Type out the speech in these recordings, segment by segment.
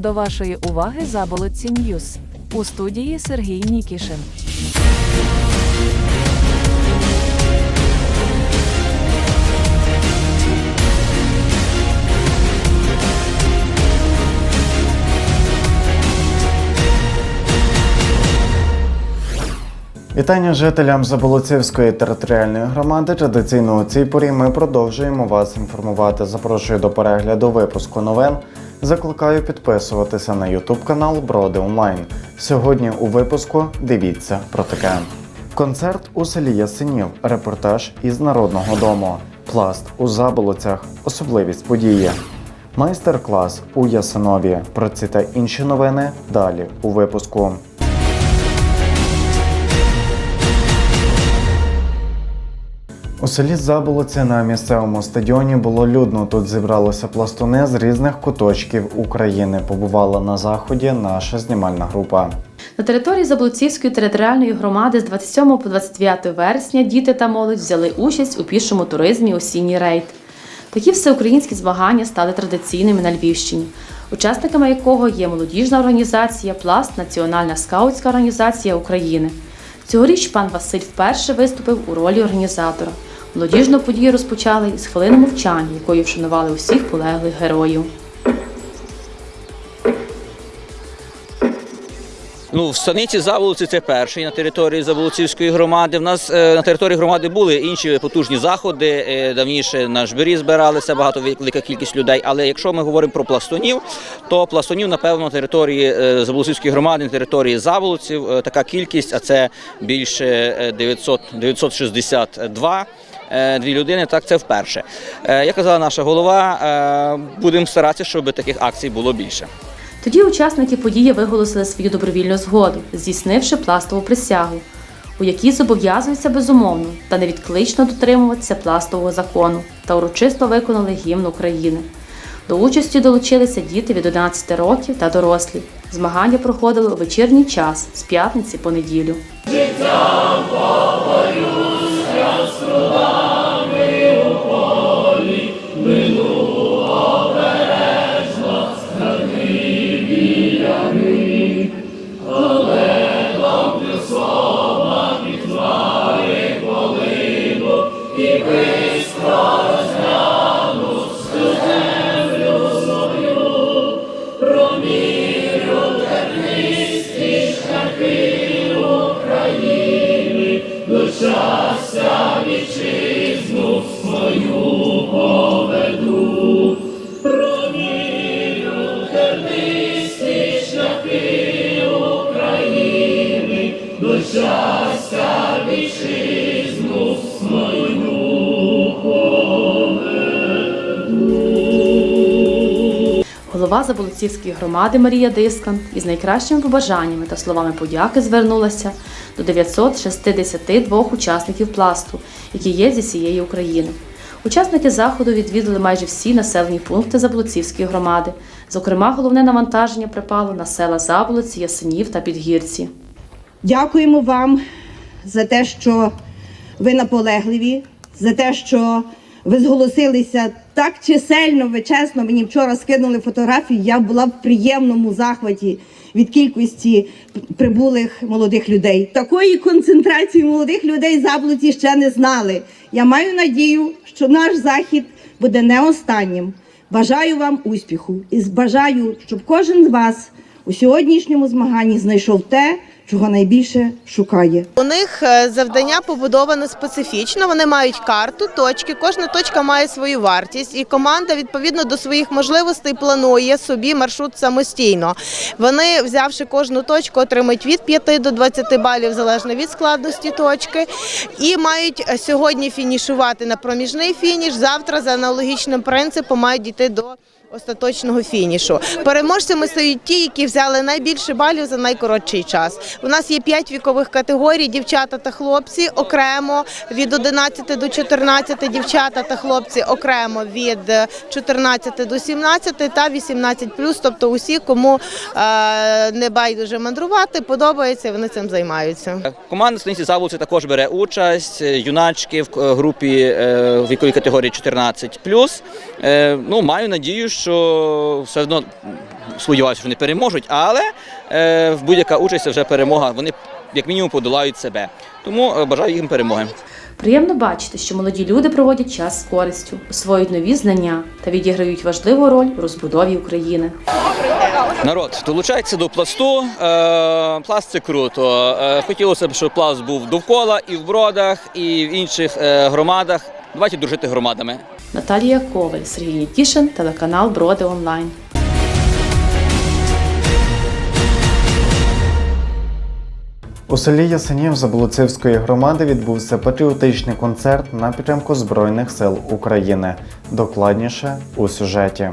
До вашої уваги Заболотці Ньюс. У студії Сергій Нікішин. Вітання жителям Заболоцівської територіальної громади. Традиційно у цій порі ми продовжуємо вас інформувати. Запрошую до перегляду випуску новин. Закликаю підписуватися на YouTube канал Броди Онлайн. Сьогодні у випуску дивіться про таке. Концерт у селі Ясенів. Репортаж із Народного дому. Пласт у Заболоцях. Особливість події. Майстер-клас у Ясинові. Про ці та інші новини далі у випуску. У селі Заболоці на місцевому стадіоні було людно. Тут зібралися пластуни з різних куточків України. Побувала на заході наша знімальна група. На території Заблуцівської територіальної громади з 27 по 29 вересня діти та молодь взяли участь у пішому туризмі осінній рейд. Такі всеукраїнські змагання стали традиційними на Львівщині, учасниками якого є молодіжна організація Пласт Національна скаутська організація України. Цьогоріч пан Василь вперше виступив у ролі організатора. Молодіжну подію розпочали із хвилини мовчання, якою вшанували усіх полеглих героїв. Ну, в станиці Заволоці це перший на території Заволоцівської громади. В нас е, на території громади були інші потужні заходи. Е, давніше на жбирі збиралися багато велика кількість людей. Але якщо ми говоримо про пластунів, то пластунів, напевно, на території е, Заволоцівської громади, на території Заволоців е, така кількість, а це більше е, 900, 962 е, Дві людини, так це вперше. Е, Як казала наша голова, е, будемо старатися, щоб таких акцій було більше. Тоді учасники події виголосили свою добровільну згоду, здійснивши пластову присягу, у якій зобов'язуються безумовно та невідклично дотримуватися пластового закону та урочисто виконали гімн України. До участі долучилися діти від 11 років та дорослі. Змагання проходили у вечірній час з п'ятниці по неділю. Голова Заболоцівської громади Марія Дискан із найкращими побажаннями та словами подяки звернулася до 962 учасників пласту, які є зі всієї України. Учасники заходу відвідали майже всі населені пункти Заблоцівської громади. Зокрема, головне навантаження припало на села Заблоці, Ясенів та Підгірці. Дякуємо вам за те, що ви наполегливі, за те, що ви зголосилися так чисельно, ви чесно. Мені вчора скинули фотографії. Я була в приємному захваті від кількості прибулих молодих людей. Такої концентрації молодих людей заблуті ще не знали. Я маю надію, що наш захід буде не останнім. Бажаю вам успіху і бажаю, щоб кожен з вас у сьогоднішньому змаганні знайшов те, чого найбільше шукає. У них е, завдання побудоване специфічно. Вони мають карту, точки. Кожна точка має свою вартість, і команда відповідно до своїх можливостей планує собі маршрут самостійно. Вони, взявши кожну точку, отримають від 5 до 20 балів залежно від складності точки, і мають е, сьогодні фінішувати на проміжний фініш. Завтра за аналогічним принципом мають дійти до. Остаточного фінішу переможцями стають ті, які взяли найбільше балів за найкоротший час. У нас є п'ять вікових категорій: дівчата та хлопці окремо від 11 до 14, дівчата та хлопці окремо від 14 до 17 та 18 Тобто усі, кому е, не байдуже мандрувати, подобається, вони цим займаються. Команда станиці Заволоці також бере участь. Юначки в е, групі е, віковій категорії 14 Ну, маю надію, що все одно сподіваюся, що вони переможуть, але е, в будь-яка участь це вже перемога. Вони як мінімум подолають себе. Тому е, бажаю їм перемоги. Приємно бачити, що молоді люди проводять час з користю, освоюють нові знання та відіграють важливу роль у розбудові України. Народ долучається до пласту. Е, пласт це круто. Е, хотілося б, щоб пласт був довкола і в бродах, і в інших громадах. Давайте дружити громадами. Наталія Коваль, Сергій Нітішин, телеканал Броди Онлайн. У селі Ясенів Заболоцівської громади відбувся патріотичний концерт на підтримку Збройних сил України. Докладніше у сюжеті.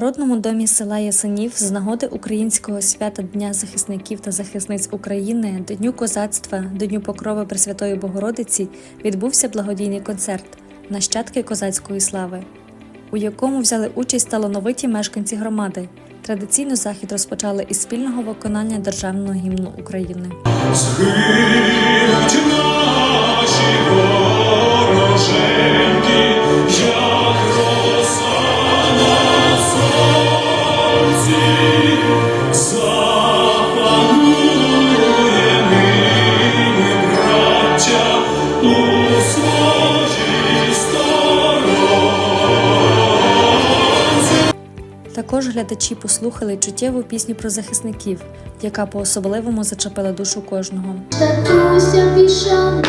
Народному домі села Ясенів з нагоди українського свята Дня захисників та захисниць України, Дню козацтва, Дню Покрови Пресвятої Богородиці відбувся благодійний концерт Нащадки козацької слави, у якому взяли участь талановиті мешканці громади. Традиційно захід розпочали із спільного виконання державного гімну України. Наші вороженьки, Глядачі послухали чуттєву пісню про захисників, яка по-особливому зачепила душу кожного. Татуся пішов на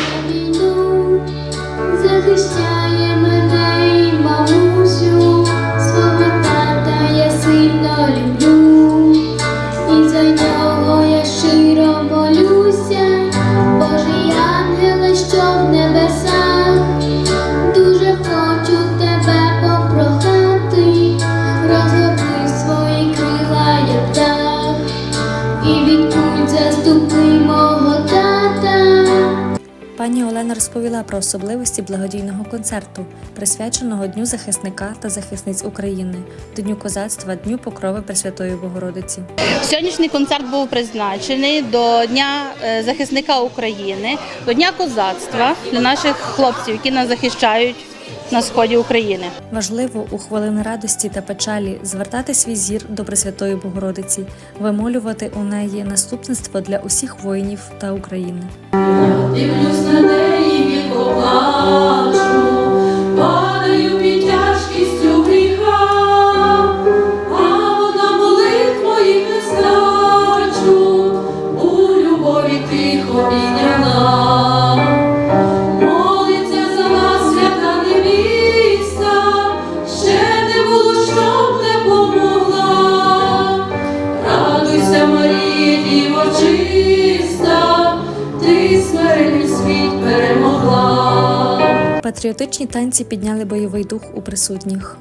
розповіла про особливості благодійного концерту, присвяченого Дню захисника та захисниць України, Дню козацтва, Дню Покрови Пресвятої Богородиці. Сьогоднішній концерт був призначений до Дня е, захисника України, до Дня козацтва для наших хлопців, які нас захищають на сході України. Важливо у хвилини радості та печалі звертати свій зір до Пресвятої Богородиці, вимолювати у неї наступництво для усіх воїнів та України. Дивлюсь Патріотичні танці підняли бойовий дух у присутніх.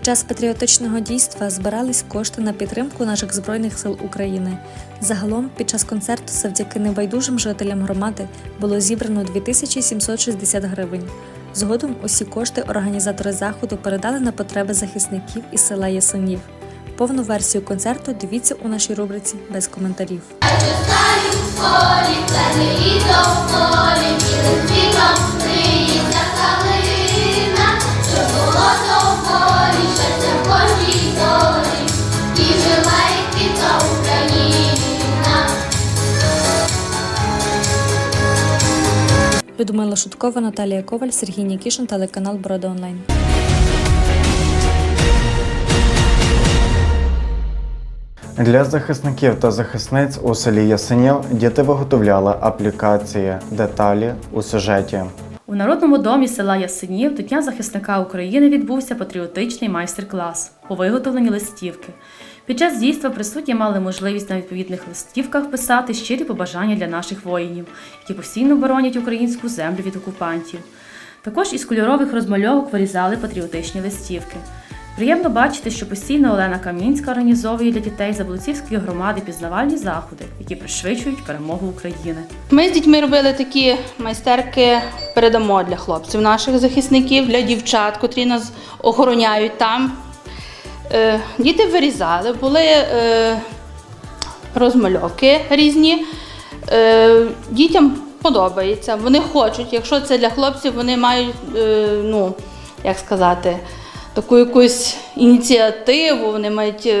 Під час патріотичного дійства збирались кошти на підтримку наших збройних сил України. Загалом, під час концерту, завдяки небайдужим жителям громади було зібрано 2760 гривень. Згодом усі кошти організатори заходу передали на потреби захисників із села Ясенів. Повну версію концерту дивіться у нашій рубриці без коментарів. Людмила Шуткова, Наталія Коваль, Сергій Нікішин, телеканал Брода Онлайн. Для захисників та захисниць у селі Ясенів діти виготовляли аплікації деталі у сюжеті. У Народному домі села Ясенів до Дня захисника України відбувся патріотичний майстер-клас по виготовленню листівки. Під час дійства присутні мали можливість на відповідних листівках писати щирі побажання для наших воїнів, які постійно боронять українську землю від окупантів. Також із кольорових розмальовок вирізали патріотичні листівки. Приємно бачити, що постійно Олена Камінська організовує для дітей Заблоцівської громади пізнавальні заходи, які пришвидшують перемогу України. Ми з дітьми робили такі майстерки, передамо для хлопців наших захисників, для дівчат, котрі нас охороняють там. Е, Діти вирізали, були е, розмальовки різні. Е, Дітям подобається, вони хочуть. Якщо це для хлопців, вони мають, ну, як сказати, таку якусь ініціативу, вони мають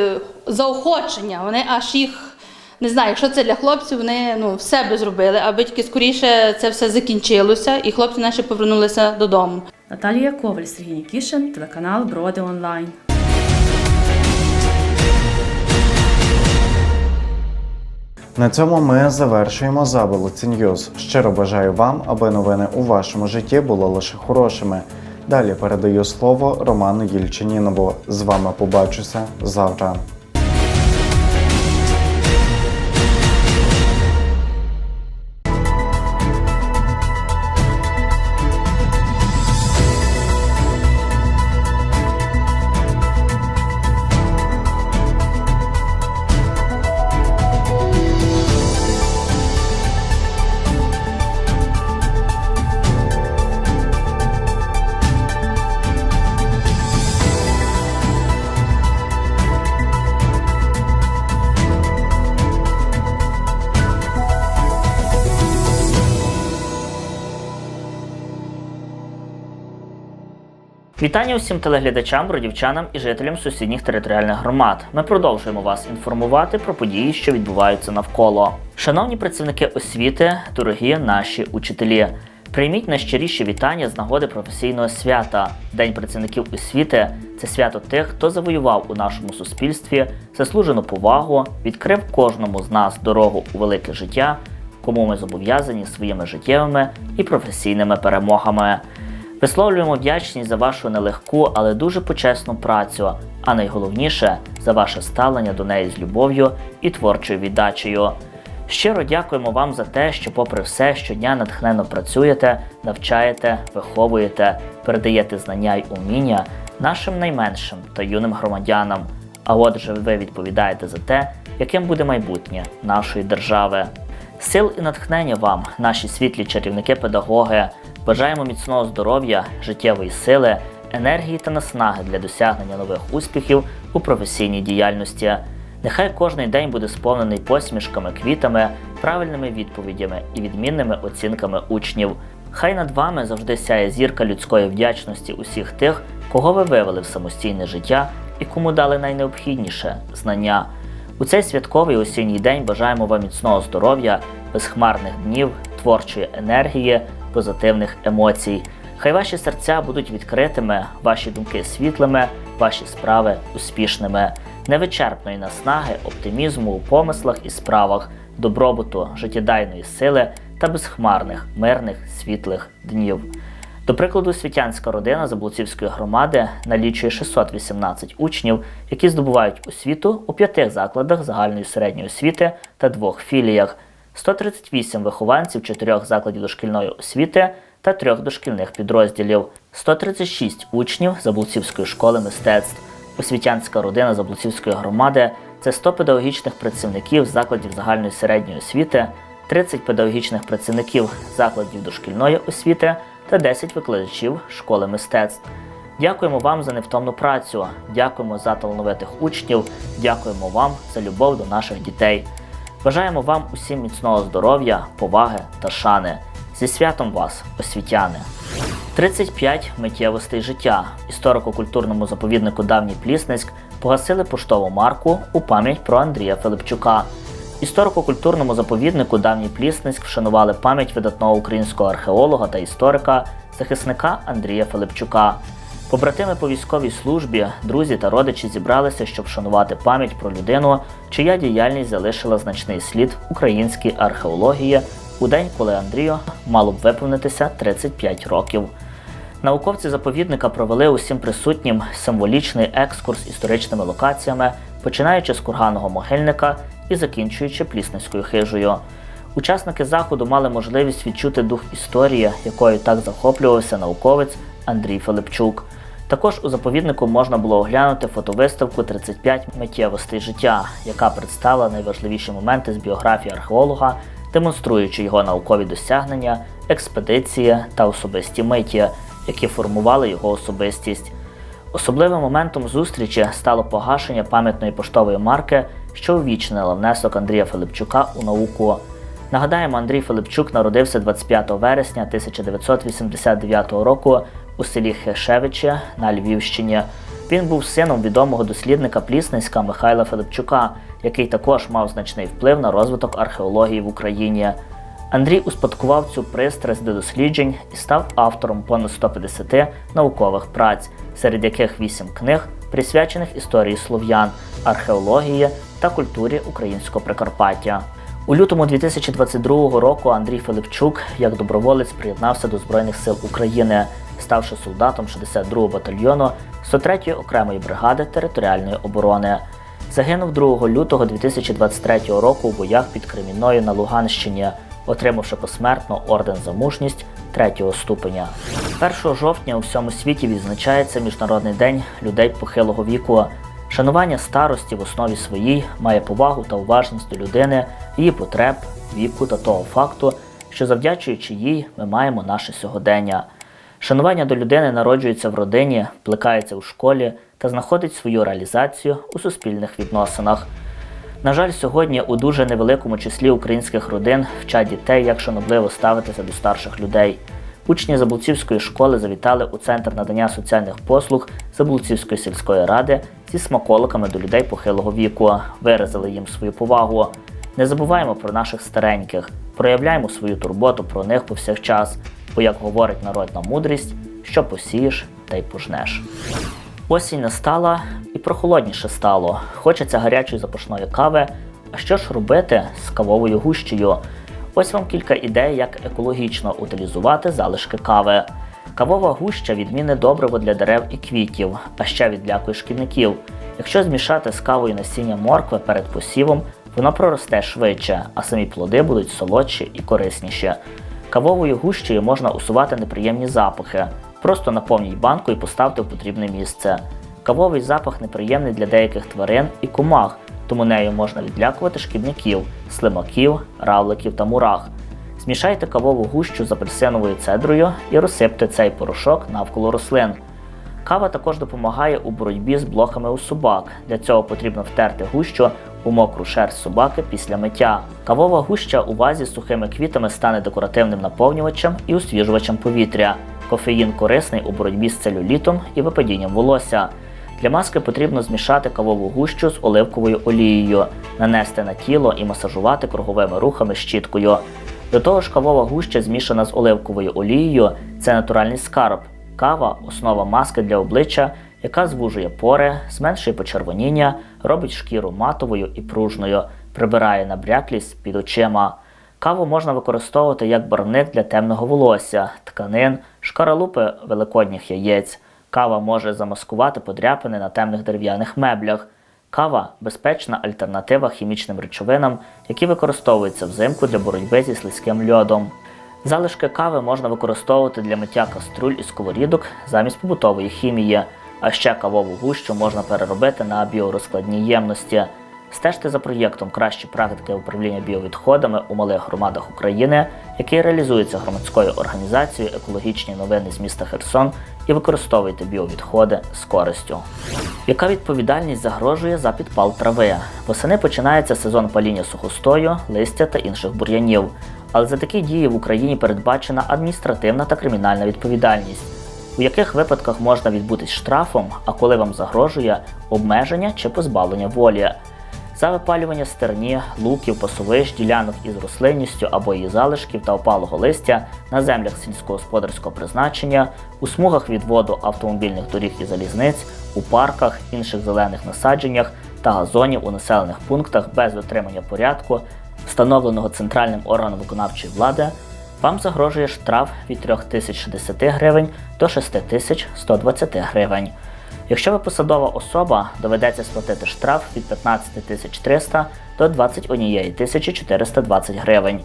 заохочення, вони аж їх. Не знаю, якщо це для хлопців, вони ну, все би зробили, аби тільки скоріше це все закінчилося, і хлопці наші повернулися додому. Наталія Коваль, Сергій Нікішин, телеканал Броди Онлайн. На цьому ми завершуємо Заболоці Ньюз. Щиро бажаю вам, аби новини у вашому житті були лише хорошими. Далі передаю слово Роману Єльчинінову. З вами побачуся завтра. Вітання усім телеглядачам, бродівчанам і жителям сусідніх територіальних громад. Ми продовжуємо вас інформувати про події, що відбуваються навколо. Шановні працівники освіти, дорогі наші учителі. Прийміть найщиріші вітання з нагоди професійного свята. День працівників освіти це свято тих, хто завоював у нашому суспільстві заслужену повагу, відкрив кожному з нас дорогу у велике життя, кому ми зобов'язані своїми життєвими і професійними перемогами. Висловлюємо вдячність за вашу нелегку, але дуже почесну працю, а найголовніше за ваше ставлення до неї з любов'ю і творчою віддачею. Щиро дякуємо вам за те, що, попри все, щодня натхненно працюєте, навчаєте, виховуєте, передаєте знання й уміння нашим найменшим та юним громадянам. А отже, ви відповідаєте за те, яким буде майбутнє нашої держави. Сил і натхнення вам, наші світлі чарівники-педагоги. Бажаємо міцного здоров'я, життєвої сили, енергії та наснаги для досягнення нових успіхів у професійній діяльності. Нехай кожний день буде сповнений посмішками, квітами, правильними відповідями і відмінними оцінками учнів. Хай над вами завжди сяє зірка людської вдячності усіх тих, кого ви вивели в самостійне життя і кому дали найнеобхідніше знання. У цей святковий осінній день бажаємо вам міцного здоров'я, безхмарних днів, творчої енергії, позитивних емоцій. Хай ваші серця будуть відкритими, ваші думки світлими, ваші справи успішними, невичерпної наснаги, оптимізму у помислах і справах, добробуту, життєдайної сили та безхмарних, мирних, світлих днів. До прикладу, світянська родина Заблуцівської громади налічує 618 учнів, які здобувають освіту у п'яти закладах загальної середньої освіти та двох філіях, 138 вихованців чотирьох закладів дошкільної освіти та трьох дошкільних підрозділів, 136 учнів Заблуцівської школи мистецтв. Освітянська родина Заблуцівської громади це 100 педагогічних працівників закладів загальної середньої освіти, 30 педагогічних працівників закладів дошкільної освіти та 10 викладачів школи мистецтв. Дякуємо вам за невтомну працю, дякуємо за талановитих учнів, дякуємо вам за любов до наших дітей. Бажаємо вам усім міцного здоров'я, поваги та шани. Зі святом вас, освітяни! 35 миттєвостей життя. Історико-культурному заповіднику Давній Плісницьк погасили поштову марку у пам'ять про Андрія Филипчука. Історико-культурному заповіднику Давній Плісницьк вшанували пам'ять видатного українського археолога та історика, захисника Андрія Филипчука. Побратими по військовій службі, друзі та родичі зібралися, щоб вшанувати пам'ять про людину, чия діяльність залишила значний слід в українській археології, у день, коли Андрію мало б виповнитися 35 років. Науковці заповідника провели усім присутнім символічний екскурс історичними локаціями, починаючи з курганного могильника і закінчуючи Плісненською хижею. Учасники заходу мали можливість відчути дух історії, якою так захоплювався науковець Андрій Филипчук. Також у заповіднику можна було оглянути фотовиставку «35 миттєвостей життя, яка представила найважливіші моменти з біографії археолога, демонструючи його наукові досягнення, експедиції та особисті миті, які формували його особистість. Особливим моментом зустрічі стало погашення пам'ятної поштової марки, що увічнила внесок Андрія Филипчука у науку. Нагадаємо, Андрій Филипчук народився 25 вересня 1989 року у селі Хешевичі на Львівщині. Він був сином відомого дослідника Плісненська Михайла Филипчука, який також мав значний вплив на розвиток археології в Україні. Андрій успадкував цю пристрасть до досліджень і став автором понад 150 наукових праць, серед яких 8 книг присвячених історії слов'ян, археології та культурі українського Прикарпаття. У лютому 2022 року Андрій Филипчук як доброволець приєднався до Збройних сил України, ставши солдатом 62-го батальйону 103-ї окремої бригади територіальної оборони. Загинув 2 лютого 2023 року у боях під Кремінною на Луганщині, отримавши посмертно орден за мужність третього ступеня. 1 жовтня у всьому світі відзначається Міжнародний день людей похилого віку. Шанування старості в основі своїй має повагу та уважність до людини, її потреб, віку та того факту, що завдячуючи їй, ми маємо наше сьогодення. Шанування до людини народжується в родині, плекається у школі та знаходить свою реалізацію у суспільних відносинах. На жаль, сьогодні у дуже невеликому числі українських родин вчать дітей, як шанобливо ставитися до старших людей. Учні Заблуцівської школи завітали у центр надання соціальних послуг Заблуцівської сільської ради зі смаколиками до людей похилого віку, виразили їм свою повагу. Не забуваємо про наших стареньких, проявляємо свою турботу про них повсякчас, бо, як говорить народна мудрість, що посієш, та й пожнеш. Осінь настала і прохолодніше стало. Хочеться гарячої запашної кави. А що ж робити з кавовою гущею? Ось вам кілька ідей, як екологічно утилізувати залишки кави. Кавова гуща відмінне добриво для дерев і квітів, а ще відлякує шкідників. Якщо змішати з кавою насіння моркви перед посівом, воно проросте швидше, а самі плоди будуть солодші і корисніші. Кавовою гущею можна усувати неприємні запахи. Просто наповніть банку і поставте в потрібне місце. Кавовий запах неприємний для деяких тварин і комах, тому нею можна відлякувати шкідників, слимаків, равликів та мурах. Змішайте кавову гущу з апельсиновою цедрою і розсипте цей порошок навколо рослин. Кава також допомагає у боротьбі з блохами у собак. Для цього потрібно втерти гущу у мокру шерсть собаки після миття. Кавова гуща у вазі з сухими квітами стане декоративним наповнювачем і освіжувачем повітря. Кофеїн корисний у боротьбі з целюлітом і випадінням волосся. Для маски потрібно змішати кавову гущу з оливковою олією, нанести на тіло і масажувати круговими рухами щіткою. До того ж, кавова гуща змішана з оливковою олією це натуральний скарб. Кава основа маски для обличчя, яка звужує пори, зменшує почервоніння, робить шкіру матовою і пружною, прибирає набряклість під очима. Каву можна використовувати як барвник для темного волосся, тканин, шкаралупи великодніх яєць. Кава може замаскувати подряпини на темних дерев'яних меблях. Кава безпечна альтернатива хімічним речовинам, які використовуються взимку для боротьби зі слизьким льодом. Залишки кави можна використовувати для миття каструль і сковорідок замість побутової хімії, а ще кавову гущу можна переробити на біорозкладні ємності. Стежте за проєктом Кращі практики управління біовідходами у малих громадах України, який реалізується громадською організацією Екологічні новини з міста Херсон, і використовуйте біовідходи з користю. Яка відповідальність загрожує за підпал трави? Восени починається сезон паління сухостою, листя та інших бур'янів. Але за такі дії в Україні передбачена адміністративна та кримінальна відповідальність, у яких випадках можна відбутись штрафом, а коли вам загрожує обмеження чи позбавлення волі. За випалювання стерні, луків, пасовищ, ділянок із рослинністю або її залишків та опалого листя на землях сільськогосподарського призначення, у смугах відводу автомобільних доріг і залізниць, у парках, інших зелених насадженнях та газонів у населених пунктах без дотримання порядку встановленого центральним органом виконавчої влади, вам загрожує штраф від 3060 гривень до 6120 гривень. Якщо ви посадова особа, доведеться сплатити штраф від 15 300 до 21 420 гривень.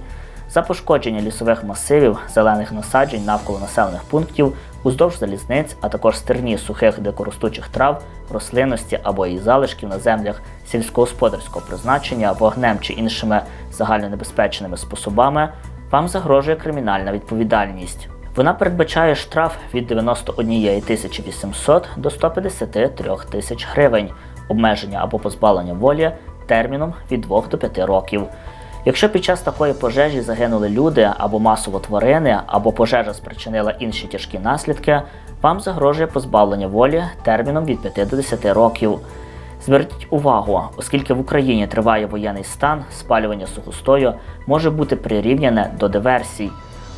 За пошкодження лісових масивів, зелених насаджень навколо населених пунктів, уздовж залізниць, а також стерні сухих дикоростучих трав, рослинності або її залишків на землях сільськогосподарського призначення вогнем чи іншими загальнонебезпечними способами, вам загрожує кримінальна відповідальність. Вона передбачає штраф від 91 800 до 153 тисяч гривень, обмеження або позбавлення волі терміном від 2 до 5 років. Якщо під час такої пожежі загинули люди або масово тварини, або пожежа спричинила інші тяжкі наслідки, вам загрожує позбавлення волі терміном від 5 до 10 років. Зверніть увагу, оскільки в Україні триває воєнний стан, спалювання сухостою може бути прирівняне до диверсій.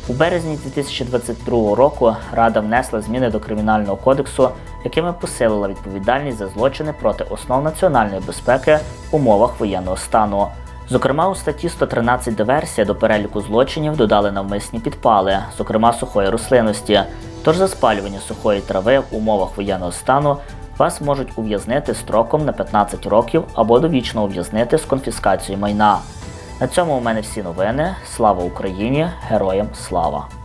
У березні 2022 року Рада внесла зміни до Кримінального кодексу, якими посилила відповідальність за злочини проти основ національної безпеки в умовах воєнного стану. Зокрема, у статті 113 диверсія до переліку злочинів додали навмисні підпали, зокрема сухої рослинності. Тож за спалювання сухої трави в умовах воєнного стану вас можуть ув'язнити строком на 15 років або довічно ув'язнити з конфіскацією майна. На цьому у мене всі новини. Слава Україні! Героям слава!